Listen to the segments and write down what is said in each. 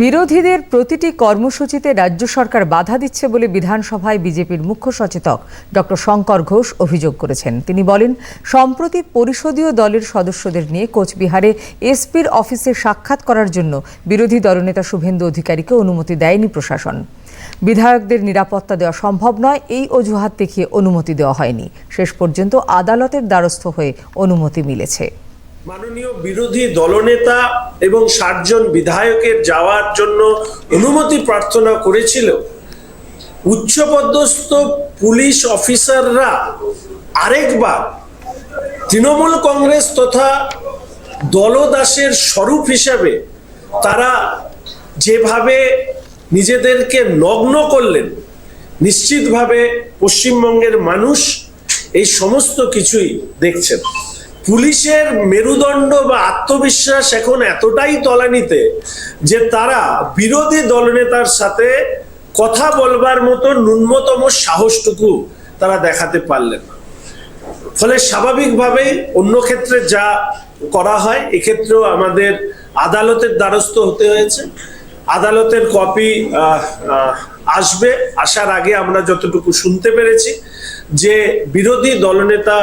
বিরোধীদের প্রতিটি কর্মসূচিতে রাজ্য সরকার বাধা দিচ্ছে বলে বিধানসভায় বিজেপির মুখ্য সচেতক ডক্টর শঙ্কর ঘোষ অভিযোগ করেছেন। তিনি বলেন, সম্প্রতি পরিষদীয় দলের সদস্যদের নিয়ে কোচবিহারে এসপির অফিসে সাক্ষাৎ করার জন্য বিরোধী দলনেতা শুভেন্দু অধিকারীকে অনুমতি দেয়নি প্রশাসন। বিধায়কদের নিরাপত্তা দেওয়া সম্ভব নয়, এই অজুহাত দেখিয়ে অনুমতি দেওয়া হয়নি। শেষ পর্যন্ত আদালতের দ্বারস্থ হয়ে অনুমতি মিলেছে। মাননীয় বিরোধী দলনেতা এবং ষাটজন বিধায়কের যাওয়ার জন্য অনুমতি প্রার্থনা করেছিল। উচ্চপদস্থ পুলিশ অফিসাররা আরেকবার তৃণমূল কংগ্রেস তথা দলদাসের স্বরূপ হিসাবে তারা যেভাবে নিজেদেরকে নগ্ন করলেন, নিশ্চিতভাবে পশ্চিমবঙ্গের মানুষ এই সমস্ত কিছুই দেখছেন। পুলিশের মেরুদণ্ড বা আত্মবিশ্বাস এখন এতটাই তলানিতে যে তারা বিরোধী দলনেতার সাথে কথা বলবার মতো ন্যূনতম সাহসটুকু তারা দেখাতে পারলেন না। ফলে স্বাভাবিকভাবেই অন্য ক্ষেত্রে যা করা হয়, এক্ষেত্রেও আমাদের আদালতের দ্বারস্থ হতে হয়েছে। আদালতের কপি আসবে, আসার আগে আমরা যতটুকু শুনতে পেরেছি যে বিরোধী দলনেতা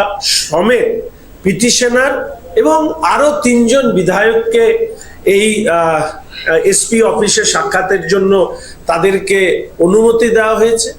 সমেত পিটিশনার এবং আরও তিনজন বিধায়ককে এই এসপি অফিসে সাক্ষাতের জন্য তাদেরকে অনুমতি দেওয়া হয়েছে।